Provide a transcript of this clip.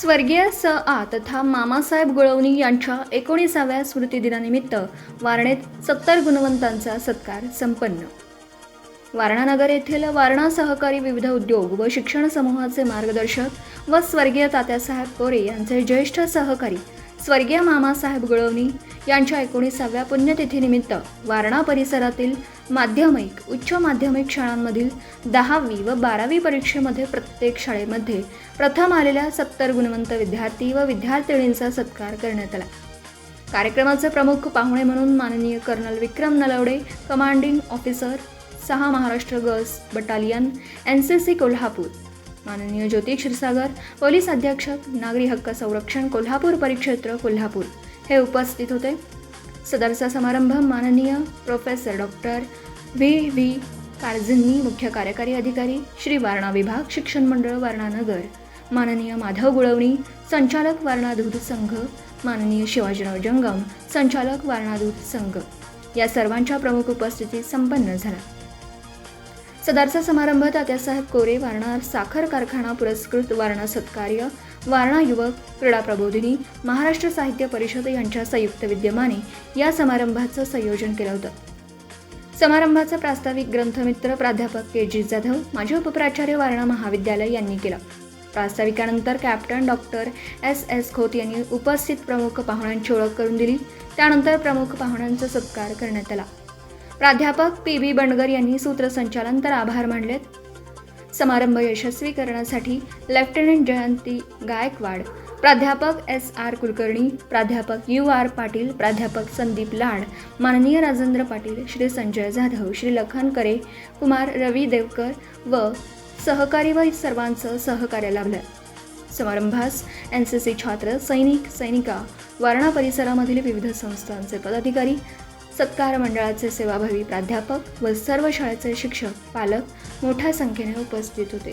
स्वर्गीय स आ तथा मामासाहेब गुळवणी यांच्या एकोणीसाव्या स्मृतिदिनानिमित्त वारणेत सत्तर गुणवंतांचा सत्कार संपन्न. वारणानगर येथील वारणा सहकारी विविध उद्योग व शिक्षण समूहाचे मार्गदर्शक व स्वर्गीय तात्यासाहेब कोरे यांचे ज्येष्ठ सहकारी स्वर्गीय मामासाहेब गुळवणी यांच्या एकोणीसाव्या पुण्यतिथीनिमित्त वारणा परिसरातील माध्यमिक उच्च माध्यमिक शाळांमधील दहावी व बारावी परीक्षेमध्ये प्रत्येक शाळेमध्ये प्रथम आलेल्या सत्तर गुणवंत विद्यार्थी व विद्यार्थिनींचा सत्कार करण्यात आला. कार्यक्रमाचे प्रमुख पाहुणे म्हणून माननीय colonel Vikram Nalawade commanding officer सहा Maharashtra girls battalion N C C Kolhapur माननीय ज्योती क्षीरसागर पोलीस अधीक्षक नागरी हक्क संरक्षण कोल्हापूर परिक्षेत्र कोल्हापूर. हे उपस्थित होते. सदरचा समारंभ माननीय professor doctor V. V. Karjani मुख्य कार्यकारी अधिकारी श्री वारणा विभाग शिक्षण मंडळ वारणानगर माननीय माधव गुळवणी संचालक वारणा दूध संघ. माननीय शिवाजीराव जंगम संचालक वारणा दूध संघ. या सर्वांच्या प्रमुख उपस्थितीत संपन्न झाला. सदरचा समारंभ तात्यासाहेब कोरे वारणा साखर कारखाना पुरस्कृत वारणा सत्कार्य वारणा युवक क्रीडा प्रबोधिनी महाराष्ट्र साहित्य परिषद यांच्या संयुक्त विद्यमाने या समारंभाचं संयोजन केलं होतं. समारंभाचा प्रास्ताविक ग्रंथमित्र प्राध्यापक के जी जाधव माजी उपप्राचार्य वारणा महाविद्यालय यांनी केलं. प्रास्ताविकानंतर captain doctor S. S. Khot यांनी उपस्थित प्रमुख पाहुण्यांची ओळख करून दिली. त्यानंतर प्रमुख पाहुण्यांचा सत्कार करण्यात आला. प्राध्यापक पी बी बंडगर यांनी सूत्रसंचालन तर आभार मानलेत. समारंभ यशस्वी करण्यासाठी लेफ्टनंट जयंती गायकवाड प्राध्यापक एस आर कुलकर्णी प्राध्यापक यू आर पाटील प्राध्यापक संदीप लाड माननीय राजेंद्र पाटील श्री संजय जाधव श्री लखन करे कुमार रवी देवकर व सहकारी व सर्वांचं सहकार्य लाभलं. समारंभास एन सी सी छात्र सैनिक सैनिका वारणा परिसरामधील विविध संस्थांचे पदाधिकारी सत्कार मंडळाचे सेवाभावी प्राध्यापक व सर्व शाळेचे शिक्षक पालक मोठ्या संख्येने उपस्थित होते.